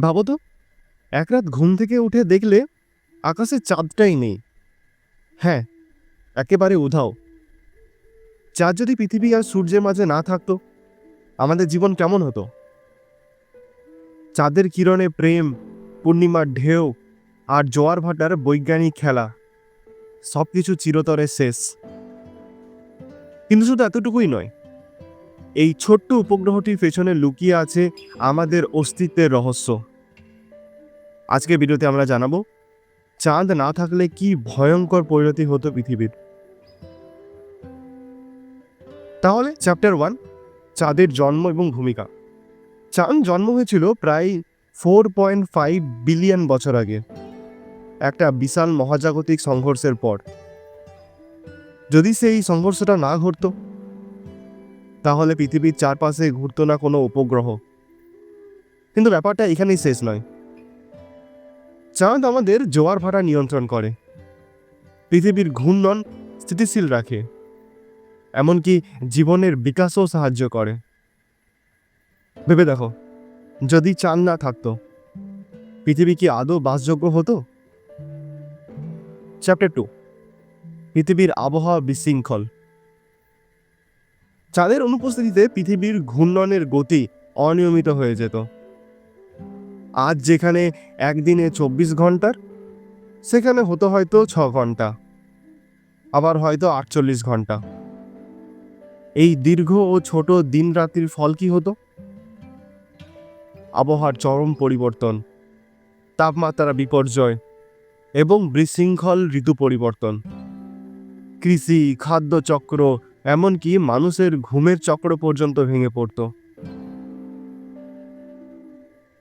ভাবো তো, এক রাত ঘুম থেকে উঠে দেখলে আকাশে চাঁদটাই নেই। হ্যাঁ একেবারে উধাও। চাঁদ যদি পৃথিবী আর সূর্যের মাঝে না থাকতো, আমাদের জীবন কেমন হতো? চাঁদের কিরণে প্রেম, পূর্ণিমার ঢেউ আর জোয়ার ভাটার বৈজ্ঞানিক খেলা সব কিছু চিরতরে শেষ। কিন্তু শুধু এতটুকুই নয়, এই ছোট্ট উপগ্রহটির পেছনে লুকিয়ে আছে আমাদের অস্তিত্বের রহস্য। আজকে ভিডিওতে আমরা জানাব, চাঁদ না থাকলে কি ভয়ঙ্কর পরিণতি হতো পৃথিবীর? তাহলে চ্যাপ্টার ওয়ান চাঁদের জন্ম এবং ভূমিকা। চাঁদ জন্ম হয়েছিল প্রায় ফোর পয়েন্ট ফাইভ বিলিয়ন বছর আগে, একটা বিশাল মহাজাগতিক সংঘর্ষের পর। যদি সেই সংঘর্ষটা না ঘটতো, তাহলে পৃথিবীর চারপাশে ঘুরতো না কোনো উপগ্রহ। কিন্তু ব্যাপারটা এখানেই শেষ নয়। চাঁদ আমাদের জোয়ার ভাটা নিয়ন্ত্রণ করে। পৃথিবীর ঘূর্ণন স্থিতিশীল রাখে, এমনকি জীবনের বিকাশও সাহায্য করে। ভেবে দেখো, যদি চাঁদ না থাকতো, পৃথিবী কি আদৌ বাসযোগ্য হতো? চ্যাপ্টার টু পৃথিবীর আবহাওয়া বিশৃঙ্খল। চাঁদের অনুপস্থিতিতে পৃথিবীর ঘূর্ণনের গতি অনিয়মিত হয়ে যেত। আজ যেখানে একদিনে চব্বিশ ঘণ্টার সেখানে হতো হয়তো ছ ঘণ্টা আবার হয়তো আটচল্লিশ ঘণ্টা এই দীর্ঘ ও ছোট দিন রাত্রির ফল কি হতো? আবহাওয়ার চরম পরিবর্তন তাপমাত্রা বিপর্যয় এবং বিশৃঙ্খল ঋতু পরিবর্তন। কৃষি খাদ্য চক্র এমনকি মানুষের ঘুমের চক্র পর্যন্ত ভেঙে পড়ত।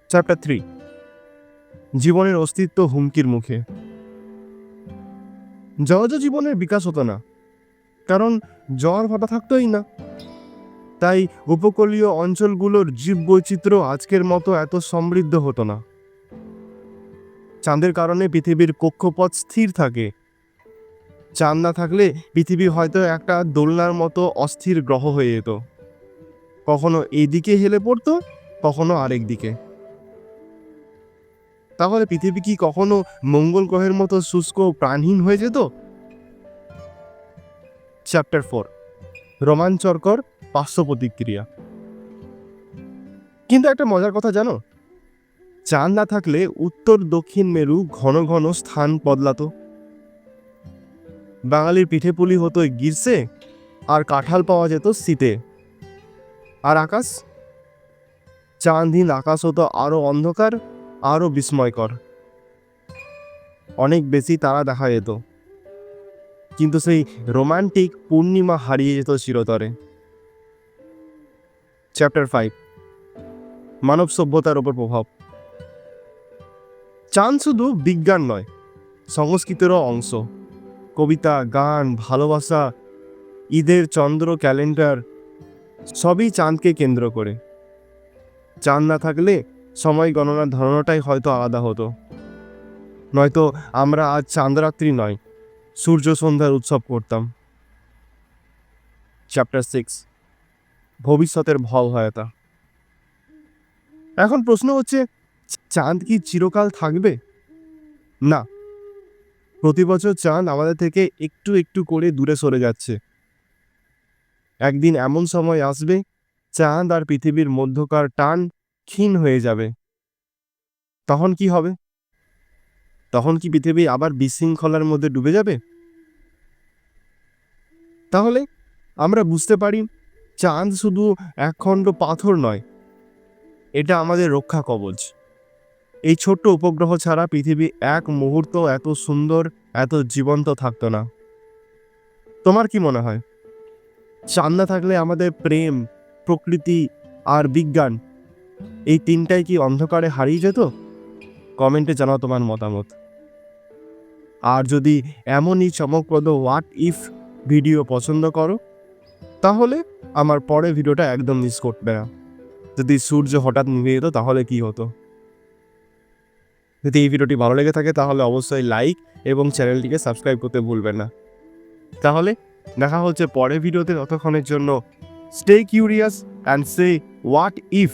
চ্যাপ্টার থ্রি জীবনের অস্তিত্ব হুমকির মুখে। জলজ জীবনের বিকাশ হতো না, কারণ জ্বর ভাটা থাকতোই না। তাই উপকূলীয় অঞ্চলগুলোর জীববৈচিত্র্য আজকের মতো এত সমৃদ্ধ হতো না। চাঁদের কারণে পৃথিবীর কক্ষপথ স্থির থাকে। চাঁদ না থাকলে পৃথিবী হয়তো একটা দোলনার মতো অস্থির গ্রহ হয়ে যেত। কখনো এইদিকে হেলে পড়তো, কখনো আরেক দিকে। তাহলে পৃথিবী কি কখনো মঙ্গল গ্রহের মতো শুষ্ক প্রাণহীন হয়ে যেত? চ্যাপ্টার ফোর রোমাঞ্চকর পার্শ্ব প্রতিক্রিয়া কিন্তু একটা মজার কথা জানো? চাঁদ না থাকলে উত্তর দক্ষিণ মেরু ঘন ঘন স্থান বদলাতো। বাঙালির পিঠে পুলি হতো গ্রীষ্মে, আর কাঁঠাল পাওয়া যেত শীতে। আর আকাশ? চাঁদহীন আকাশ হতো আরও অন্ধকার আরও বিস্ময়কর। অনেক বেশি তারা দেখা যেত। কিন্তু সেই রোমান্টিক পূর্ণিমা হারিয়ে যেত চিরতরে। চ্যাপ্টার ফাইভ মানব সভ্যতার ওপর প্রভাব। চাঁদ শুধু বিজ্ঞান নয়, সংস্কৃতেরও অংশ। কবিতা, গান, ভালোবাসা, ঈদের চন্দ্র ক্যালেন্ডার, সবই চাঁদকে কেন্দ্র করে। চাঁদ না থাকলে সময় গণনার ধারণাটাই হয়তো আলাদা হতো। নয়তো আমরা আজ চাঁদরাত্রি নয়, সূর্য সন্ধ্যার উৎসব করতাম। চ্যাপ্টার সিক্স ভবিষ্যতের ভয়তা এখন প্রশ্ন হচ্ছে, চাঁদ কি চিরকাল থাকবে? না। প্রতি বছর চাঁদ আমাদের থেকে একটু একটু করে দূরে সরে যাচ্ছে। একদিন এমন সময় আসবে, চাঁদ আর পৃথিবীর মধ্যকার টান ক্ষীণ হয়ে যাবে। তখন কি হবে? তখন কি পৃথিবী আবার বিশৃঙ্খলার মধ্যে ডুবে যাবে? তাহলে আমরা বুঝতে পারি, চাঁদ শুধু একখণ্ড পাথর নয়, এটা আমাদের রক্ষা কবচ। এই ছোট্ট উপগ্রহ ছাড়া পৃথিবী এক মুহূর্ত এত সুন্দর, এত জীবন্ত থাকতো না। তোমার কি মনে হয়? চাঁদ না থাকলে আমাদের প্রেম, প্রকৃতি আর বিজ্ঞান এই তিনটাই কি অন্ধকারে হারিয়ে যেত? কমেন্টে জানাও তোমার মতামত। আর যদি এমনই চমকপ্রদ হোয়াট ইফ ভিডিও পছন্দ করো, তাহলে আমার পরে ভিডিওটা একদম মিস করবে না। যদি সূর্য হঠাৎ নিভে যেত, তাহলে কি হতো? যদি এই ভিডিওটি ভালো লেগে থাকে, তাহলে অবশ্যই লাইক এবং চ্যানেলটিকে সাবস্ক্রাইব করতে ভুলবেন না। তাহলে দেখা হচ্ছে পরের ভিডিওতে, ততক্ষণের জন্য stay curious and say what if